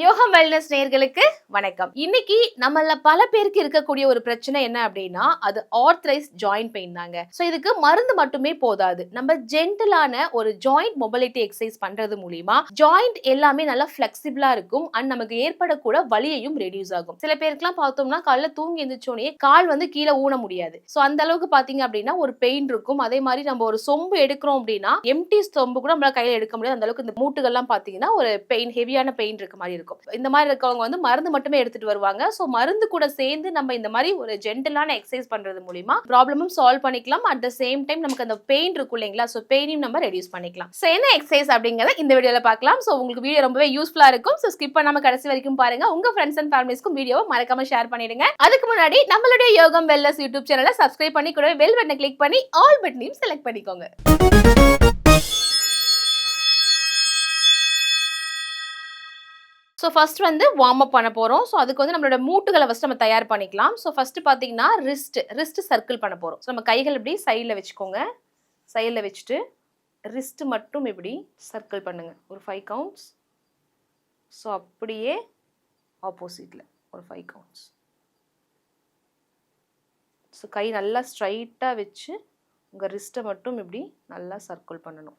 Yoga wellness நேர்களுக்கு வணக்கம். இன்னைக்கு நம்மள பல பேருக்கு இருக்கக்கூடிய ஒரு பிரச்சனை என்ன அப்படின்னா அது ஆர்த்ரைஸ் ஜாயிண்ட் பெயின் தாங்க. ஸோ இதுக்கு மருந்து மட்டுமே போதாது. நம்ம ஜென்டலான ஒரு ஜாயிண்ட் மொபிலிட்டி எக்ஸசைஸ் பண்றது மூலியமா ஜாயிண்ட் எல்லாமே நல்லா ஃபிளெக்சிபிளா இருக்கும். அண்ட் நமக்கு ஏற்படக்கூட வலியையும் ரெடியூஸ் ஆகும். சில பேருக்குலாம் பார்த்தோம்னா காலைல தூங்கி எந்திரிச்சோடனே கால் வந்து கீழே ஊன முடியாது. ஸோ அந்த அளவுக்கு பாத்தீங்க அப்படின்னா ஒரு பெயின் இருக்கும். அதே மாதிரி நம்ம ஒரு சொம்பு எடுக்கிறோம் அப்படின்னா எம்டி சொம்பு கூட நம்மளால கையில எடுக்க முடியாது. அந்த அளவுக்கு இந்த மூட்டுகள்லாம் பாத்தீங்கன்னா ஒரு பெயின் ஹெவியான பெயின் இருக்க மாதிரி இருக்கும். இந்த மாதிரி இருக்கவங்க வந்து மருந்து மட்டுமே எடுத்துட்டு வருவாங்க. ஸோ மருந்து கூட சேர்ந்து நம்ம இந்த மாதிரி ஒரு ஜென்டலான எக்ஸசைஸ் பண்றது மூலியமா ப்ராப்ளமும் சால்வ் பண்ணிக்கலாம். அட் த சேம் டைம் நமக்கு அந்த பெயின் இருக்கும் இல்லைங்களா? ஸோ பெயினையும் நம்ம ரெடியூஸ் பண்ணிக்கலாம். ஸோ என்ன எக்ஸசைஸ் அப்படிங்கறத இந்த வீடியோவில் பார்க்கலாம். ஸோ உங்களுக்கு வீடியோ ரொம்பவே யூஸ்ஃபுல்லா இருக்கும். ஸோ ஸ்கிப் பண்ணாமல் கடைசி வரைக்கும் பாருங்க. உங்க ஃப்ரெண்ட்ஸ் அண்ட் ஃபேமிலிஸ்க்கும் வீடியோவை மறக்காம ஷேர் பண்ணிடுங்க. அதுக்கு முன்னாடி நம்மளுடைய யோகம் வெல்லஸ் யூடியூப் சேனலை சப்ஸ்கிரைப் பண்ணி கூட பெல் பட்டனை கிளிக் பண்ணி ஆல் பட்டனையும் செலக்ட் பண்ணிக்கோங்க. ஸோ ஃபஸ்ட் வந்து வார்ம் அப் பண்ண போகிறோம் ஸோ அதுக்கு வந்து நம்மளோட மூட்டுகளை ஃபஸ்ட் நம்ம தயார் பண்ணிக்கலாம். ஸோ ஃபஸ்ட்டு பார்த்தீங்கன்னா ரிஸ்ட் ரிஸ்ட் சர்க்கிள் பண்ண போகிறோம் ஸோ நம்ம கைகள் இப்படி சைடில் வச்சுக்கோங்க. சைடில் வச்சுட்டு ரிஸ்ட் மட்டும் இப்படி சர்க்கிள் பண்ணுங்கள் ஒரு ஃபைவ் கவுண்ட்ஸ் ஸோ அப்படியே ஆப்போசிட்டில் ஒரு ஃபைவ் கவுண்ட்ஸ் ஸோ கை நல்லா ஸ்ட்ரைட்டாக வச்சு உங்கள் ரிஸ்ட்டை மட்டும் இப்படி நல்லா சர்க்கிள் பண்ணணும்.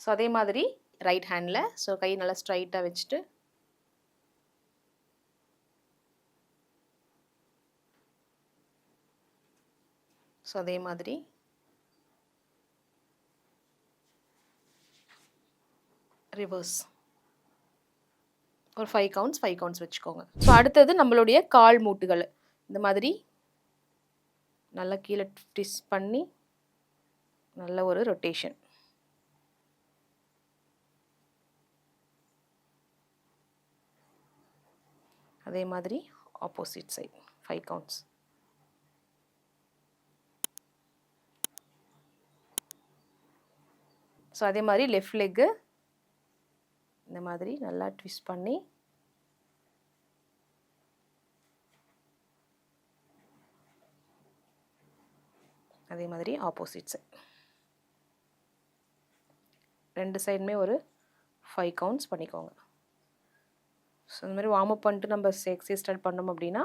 ஸோ அதே மாதிரி ரைட் ஹேண்டில் ஸோ கை நல்லா ஸ்ட்ரைட்டாக வச்சுட்டு ஸோ அதே மாதிரி. ரிவர்ஸ் ஒரு ஃபைவ் கவுண்ட்ஸ் ஃபைவ் கவுண்ட்ஸ் வச்சுக்கோங்க. ஸோ அடுத்தது நம்மளுடைய கால் மூட்டுகள். இந்த மாதிரி நல்லா கீழே ட்விஸ்ட் பண்ணி நல்ல ஒரு ரொட்டேஷன் அதே மாதிரி opposite side five counts so அதே மாதிரி லெஃப்ட் லெக்கு இந்த மாதிரி நல்லா ட்விஸ்ட் பண்ணி அதே மாதிரி ஆப்போசிட் சைட் ரெண்டு சைடுமே ஒரு ஃபைவ் கவுண்ட்ஸ் பண்ணிக்கோங்க. ஸோ இந்த மாதிரி வார்ம் அப் பண்ணிட்டு நம்ம எக்ஸசைஸ் ஸ்டார்ட் பண்ணோம் அப்படின்னா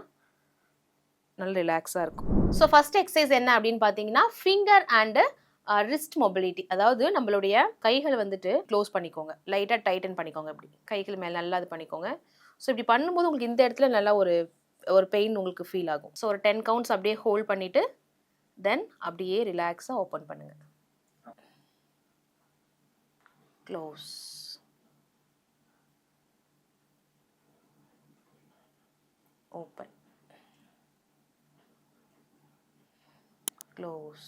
நல்ல ரிலாக்ஸாக இருக்கும். ஸோ ஃபஸ்ட் எக்ஸசைஸ் என்ன அப்படின்னு பார்த்தீங்கன்னா ஃபிங்கர் அண்டு ரிஸ்ட் மொபிலிட்டி அதாவது நம்மளுடைய கைகளை வந்துட்டு க்ளோஸ் பண்ணிக்கோங்க. லைட்டாக டைட்டன் பண்ணிக்கோங்க இப்படி. கைகள் மேலே நல்லா இது பண்ணிக்கோங்க. ஸோ இப்படி பண்ணும்போது உங்களுக்கு இந்த இடத்துல நல்லா ஒரு ஒரு பெயின் உங்களுக்கு ஃபீல் ஆகும். ஸோ ஒரு டென் கவுண்ட்ஸ் அப்படியே ஹோல்ட் பண்ணிவிட்டு தென் அப்படியே ரிலாக்ஸாக ஓப்பன் பண்ணுங்கள் close open close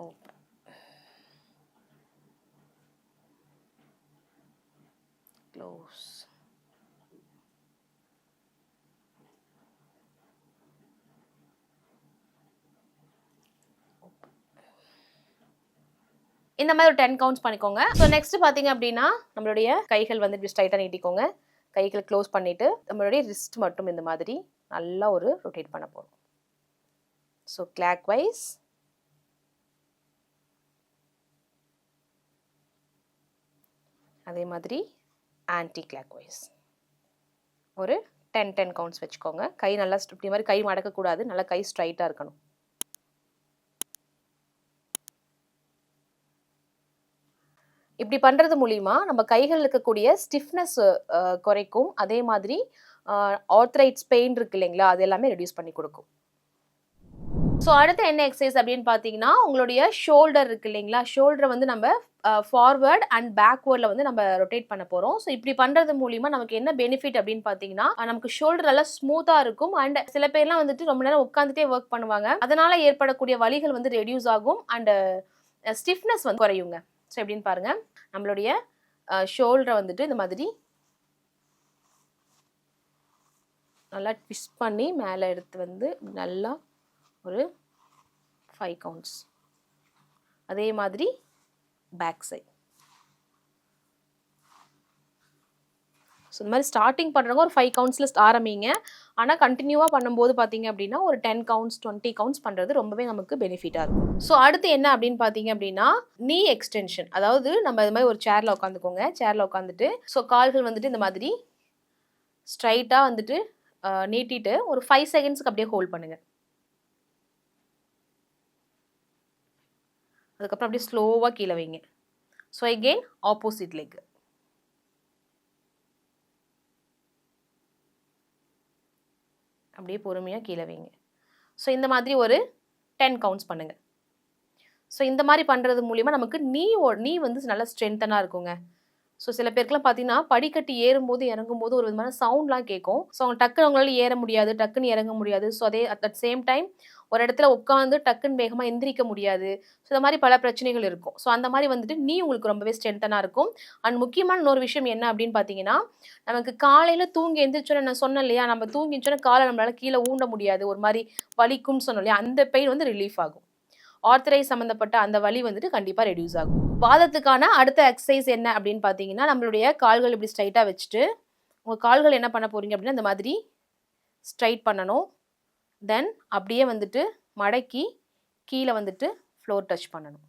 open. Close. இந்த மாதிரி ஒரு டென் கவுண்ட்ஸ் பண்ணிக்கோங்க ஸோ நெக்ஸ்ட் பார்த்தீங்க அப்படின்னா நம்மளுடைய கைகள் வந்து இப்படி ஸ்ட்ரைட்டாக நீட்டிக்கோங்க கைகளை க்ளோஸ் பண்ணிவிட்டு நம்மளுடைய ரிஸ்ட் மட்டும் இந்த மாதிரி நல்லா ஒரு ரொட்டேட் பண்ண போகிறோம் ஸோ கிளாக் வைஸ் அதே மாதிரி ஆன்டி கிளாக் வைஸ் ஒரு டென் டென் கவுண்ட்ஸ் வச்சுக்கோங்க. கை நல்லா இப்படி மாதிரி கை மடக்கக்கூடாது. நல்லா கை ஸ்ட்ரைட்டாக இருக்கணும். இப்படி பண்ணுறது மூலிமா நம்ம கைகள் இருக்கக்கூடிய ஸ்டிஃப்னஸ் குறைக்கும். அதே மாதிரி ஆர்த்ரைட்ஸ் பெயின் இருக்கு இல்லைங்களா? அது எல்லாமே ரெடியூஸ் பண்ணி கொடுக்கும். ஸோ அடுத்து என்ன எக்ஸசைஸ் அப்படின்னு பார்த்தீங்கன்னா உங்களுடைய ஷோல்டர் இருக்கு இல்லைங்களா? ஷோல்டரை வந்து நம்ம ஃபார்வர்ட் அண்ட் பேக்வேர்டில் வந்து நம்ம ரொட்டேட் பண்ண போகிறோம் ஸோ இப்படி பண்ணுறது மூலிமா நமக்கு என்ன பெனிஃபிட் அப்படின்னு பார்த்தீங்கன்னா நமக்கு ஷோல்டர் நல்லா ஸ்மூத்தாக இருக்கும். அண்ட் சில பேர்லாம் வந்துட்டு ரொம்ப நேரம் உட்காந்துட்டே ஒர்க் பண்ணுவாங்க. அதனால ஏற்படக்கூடிய வழிகள் வந்து ரெடியூஸ் ஆகும். அண்டு ஸ்டிஃப்னஸ் வந்து குறையுங்க. ஸோ எப்படின்னு பாருங்க. நம்மளுடைய ஷோல்டரை வந்துட்டு இந்த மாதிரி நல்லா ட்விஸ்ட் பண்ணி மேலே எடுத்து வந்து நல்லா ஒரு ஃபைவ் கவுண்ட்ஸ் அதே மாதிரி பேக் சைட் ஸோ இந்த மாதிரி ஸ்டார்டிங் பண்ணுறவங்க ஒரு ஃபைவ் கவுண்ட்ஸில் ஆரம்பிங்க. ஆனால் கண்டினியூவாக பண்ணும்போது பார்த்தீங்க அப்படின்னா ஒரு டென் கவுண்ட்ஸ் டுவெண்ட்டி கவுண்ட்ஸ் பண்ணுறது ரொம்பவே நமக்கு பெனிஃபிட்டாக இருக்கும். ஸோ அடுத்து என்ன அப்படின்னு பார்த்தீங்க அப்படின்னா நீ எக்ஸ்டென்ஷன் அதாவது நம்ம இது மாதிரி ஒரு சேரில் உட்காந்துக்கோங்க. சேரில் உட்காந்துட்டு ஸோ கால்கள் வந்துட்டு இந்த மாதிரி ஸ்ட்ரைட்டாக வந்துட்டு நீட்டிட்டு ஒரு ஃபைவ் செகண்ட்ஸ்க்கு அப்படியே ஹோல்ட் பண்ணுங்கள் அதுக்கப்புறம் அப்படியே ஸ்லோவாக கீழே வைங்க. ஸோ again ஆப்போசிட் லெக் அப்படியே பொறுமையாக கீழே வைங்க. ஸோ இந்த மாதிரி ஒரு டென் கவுண்ட்ஸ் பண்ணுங்கள் ஸோ இந்த மாதிரி பண்ணுறது மூலிமா நமக்கு நீ நீ வந்து நல்லா ஸ்ட்ரென்த்தனாக இருக்குங்க. ஸோ சில பேருக்குலாம் பார்த்தீங்கன்னா படிக்கட்டு ஏறும்போது இறங்கும்போது ஒரு விதமான சவுண்ட்லாம் கேட்கும். ஸோ அவங்க டக்குன்னு அவங்களால ஏற முடியாது டக்குன்னு இறங்க முடியாது. ஸோ அதே அட் தட் சேம் டைம் ஒரு இடத்துல உட்காந்து டக்குன்னு வேகமாக எந்திரிக்க முடியாது. ஸோ இந்த மாதிரி பல பிரச்சனைகள் இருக்கும். ஸோ அந்த மாதிரி வந்துட்டு நீ உங்களுக்கு ரொம்பவே ஸ்ட்ரென்த்தனாக இருக்கும். அண்ட் முக்கியமான இன்னொரு விஷயம் என்ன அப்படின்னு பார்த்தீங்கன்னா நமக்கு காலையில் தூங்கி எந்திரிச்சோன்னு நான் சொன்னேன் இல்லையா? நம்ம தூங்கி எந்திரிச்சோன்னா காலை நம்மளால் கீழே ஊண்ட முடியாது. ஒரு மாதிரி வலிக்கும்னு சொன்னோம் இல்லையா? அந்த பெயின் வந்து ரிலீஃப் ஆகும். ஆர்த்தரைஸ் சம்மந்தப்பட்ட அந்த வலி வந்துட்டு கண்டிப்பாக ரெடியூஸ் ஆகும். வாதத்துக்கான அடுத்த எக்ஸசைஸ் என்ன அப்படின்னு பார்த்தீங்கன்னா நம்மளுடைய கால்கள் இப்படி ஸ்ட்ரைட்டாக வச்சுட்டு உங்கள் கால்கள் என்ன பண்ண போகிறீங்க அப்படின்னா இந்த மாதிரி ஸ்ட்ரைட் பண்ணணும். தென் அப்படியே வந்துட்டு மடக்கி கீழே வந்துட்டு ஃப்ளோர் டச் பண்ணணும்.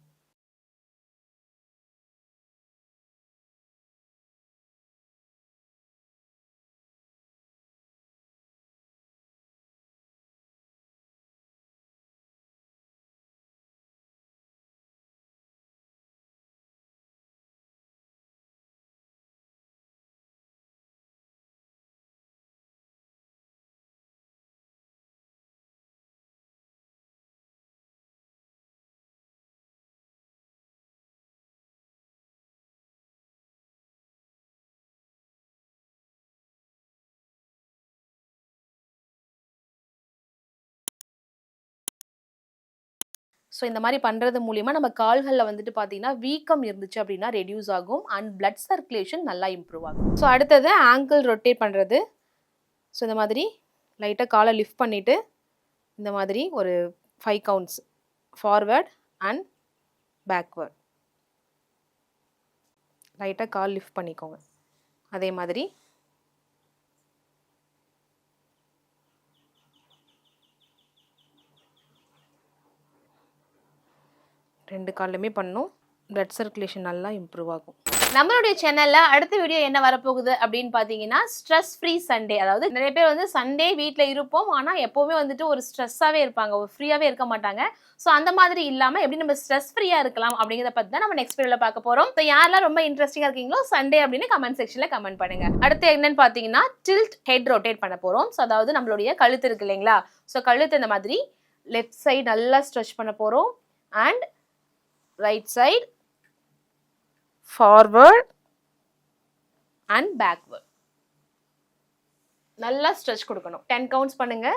ஸோ இந்த மாதிரி பண்ணுறது மூலிமா நம்ம கால்களில் வந்துட்டு பார்த்தீங்கன்னா வீக்கம் இருந்துச்சு அப்படின்னா ரெடியூஸ் ஆகும் அண்ட் பிளட் சர்க்குலேஷன் நல்லா இம்ப்ரூவ் ஆகும். ஸோ அடுத்தது ஆங்கிள் ரொட்டேட் பண்ணுறது ஸோ இந்த மாதிரி லைட்டாக காலை லிஃப்ட் பண்ணிவிட்டு இந்த மாதிரி ஒரு five counts forward and backward லைட்டாக கால் லிஃப்ட் பண்ணிக்கோங்க. அதே மாதிரி ரெண்டு கால்லையுமே பண்ணும். பிளட் சர்க்குலேஷன் நல்லா இம்ப்ரூவ் ஆகும். நம்மளுடைய சேனல்ல அடுத்த வீடியோ என்ன வரப்போகுது அப்படின்னு பாத்தீங்கன்னா ஸ்ட்ரெஸ் ஃப்ரீ சண்டே அதாவது நிறைய பேர் வந்து சண்டே வீட்டில் இருப்போம். ஆனா எப்பவுமே வந்துட்டு ஒரு ஸ்ட்ரெஸ்ஸாவே இருப்பாங்க. ஒரு ஃப்ரீயாவே இருக்க மாட்டாங்க. ஸோ அந்த மாதிரி இல்லாம எப்படி நம்ம ஸ்ட்ரெஸ் ஃப்ரீயா இருக்கலாம் அப்படிங்கிறத பத்தி தான் நம்ம நெக்ஸ்ட் வீடியோல பார்க்க போறோம். ஸோ யாரெல்லாம் ரொம்ப இன்ட்ரெஸ்டிங்கா இருக்கீங்களோ சண்டே அப்படின்னு கமெண்ட் செக்ஷன்ல கமெண்ட் பண்ணுங்க. அடுத்து என்னன்னு பாத்தீங்கன்னா டில்ட் ஹெட் ரொட்டேட் பண்ண போறோம். ஸோ அதாவது நம்மளுடைய கழுத்து இருக்கு இல்லைங்களா? ஸோ கழுத்து இந்த மாதிரி லெஃப்ட் சைடு நல்லா ஸ்ட்ரெச் பண்ண போறோம். And right side forward and backward. நல்லா ஸ்ட்ரெச் கொடுக்கணும். டென் கவுண்ட்ஸ் பண்ணுங்க.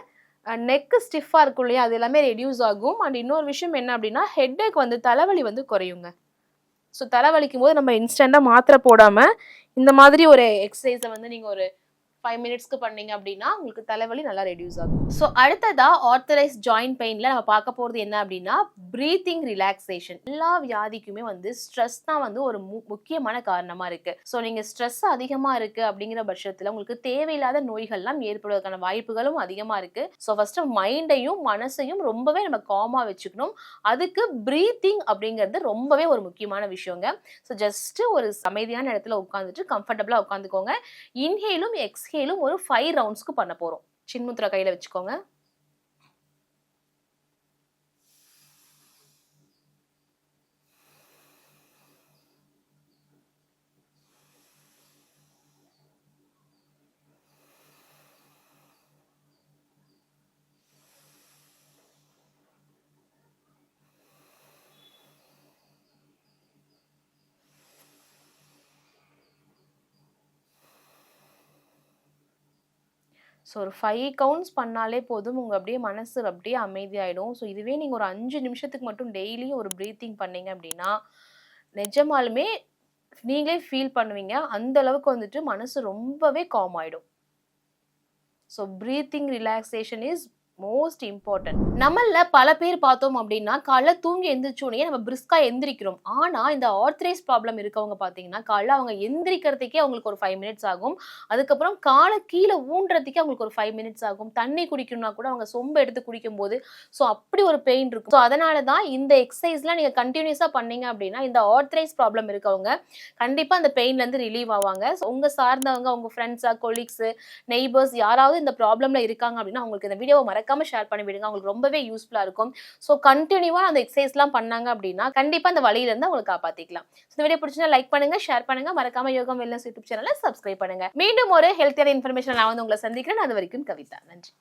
நெக்கு ஸ்டிஃபாக இருக்கும் இல்லையா? அது எல்லாமே ரெடியூஸ் ஆகும். அண்ட் இன்னொரு விஷயம் என்ன அப்படின்னா ஹெட்டேக் வந்து தலைவலி வந்து குறையுங்க. ஸோ தலைவலிக்கும் போது நம்ம இன்ஸ்டண்ட்டாக மாத்திரை போடாமல் இந்த மாதிரி ஒரு எக்ஸசைஸை வந்து நீங்கள் ஒரு ஃபைவ் மினிட்ஸ்க்கு பண்ணீங்க அப்படின்னா உங்களுக்கு தலைவலி நல்லா ரெடியூஸ் ஆகும். ஸோ அடுத்ததா ஆர்த்தரைஸ் ஜாயிண்ட் பெயினில் நம்ம பார்க்க போகிறது என்ன அப்படின்னா ப்ரீத்திங் ரிலாக்ஸேஷன் எல்லா வியாதிக்குமே வந்து ஸ்ட்ரெஸ் தான் வந்து ஒரு மு- முக்கியமான காரணமாக இருக்குது ஸோ நீங்கள் ஸ்ட்ரெஸ் அதிகமாக இருக்குது அப்படிங்கிற பட்சத்தில் உங்களுக்கு தேவையில்லாத நோய்கள்லாம் ஏற்படுவதற்கான வாய்ப்புகளும் அதிகமாக இருக்குது ஸோ ஃபஸ்ட்டு மைண்டையும் மனசையும் ரொம்பவே நம்ம காமாக வச்சுக்கணும். அதுக்கு ப்ரீத்திங் அப்படிங்கிறது ரொம்பவே ஒரு முக்கியமான விஷயங்க. ஸோ ஜஸ்ட்டு ஒரு அமைதியான இடத்துல உட்காந்துட்டு கம்ஃபர்டபுளாக உட்காந்துக்கோங்க இன்ஹேலும் ஸ்கேலும் ஒரு ஃபைவ் ரவுண்ட்ஸ்க்கு பண்ண போகிறோம் சின்முத்திரா கையில் வச்சுக்கோங்க. ஸோ ஒரு ஃபைவ் கவுண்ட்ஸ் பண்ணாலே போதும். உங்கள் அப்படியே மனசு அப்படியே அமைதியாயிடும். ஸோ இதுவே நீங்கள் ஒரு அஞ்சு நிமிஷத்துக்கு மட்டும் டெய்லியும் ஒரு ப்ரீத்திங் பண்ணீங்க அப்படின்னா நிஜமாலுமே நீங்களே ஃபீல் பண்ணுவீங்க. அந்த அளவுக்கு வந்துட்டு மனசு ரொம்பவே காம் ஆயிடும். So breathing relaxation is most important நம்மள பல பேர் பார்த்தோம் அப்படின்னா காலைல தூங்கி எந்திரிச்ச உடனே நம்ம பிரிஸ்கா எந்திரிக்கிறோம். ஆனா இந்த ஆர்த்ரைஸ் ப்ராப்ளம் இருக்கவங்க பாத்தீங்கன்னா காலைல அவங்க எந்திரிக்கிறதுக்கே அவங்களுக்கு ஒரு ஃபைவ் மினிட்ஸ் ஆகும். அதுக்கப்புறம் காலை கீழே ஊன்றதுக்கே அவங்களுக்கு ஒரு ஃபைவ் மினிட்ஸ் ஆகும். தண்ணி குடிக்கணும்னா கூட அவங்க சொம்பு எடுத்து குடிக்கும் போது ஸோ அப்படி ஒரு பெயின் இருக்கும். ஸோ அதனால தான் இந்த எக்ஸசைஸ்லாம் நீங்க கண்டினியூஸா பண்ணீங்க அப்படின்னா இந்த ஆர்த்ரைஸ் ப்ராப்ளம் இருக்கவங்க கண்டிப்பா அந்த பெயின்ல இருந்து ரிலீவ் ஆவாங்க. உங்க சார்ந்தவங்க உங்க ஃப்ரெண்ட்ஸா கொலீக்ஸ் நெய்பர்ஸ் யாராவது இந்த ப்ராப்ளம்ல இருக்காங்க அப்படின்னா அவங்களுக்கு இந்த வீடியோவை மறக்காம ஷேர் பண்ணி விடுங்க அவங்களுக்கு ரொம்பவே யூஸ்ஃபுல்லா இருக்கும். ஸோ கண்டினியூவா அந்த எக்ஸசைஸ்லாம் பண்ணாங்க அப்படின்னா கண்டிப்பா அந்த வழியில இருந்து அவங்களுக்கு காப்பாத்திக்கலாம். இந்த வீடியோ பிடிச்சா லைக் பண்ணுங்க ஷேர் பண்ணுங்க. மறக்காம யோகம் வெல்னஸ் யூடியூப் சேனலை சப்ஸ்கிரைப் பண்ணுங்க. மீண்டும் ஒரு ஹெல்த்தியான இன்ஃபர்மேஷன் நான் வந்து உங்களை சந்திக்கிறேன். அது வரைக்கும் கவிதா. நன்றி.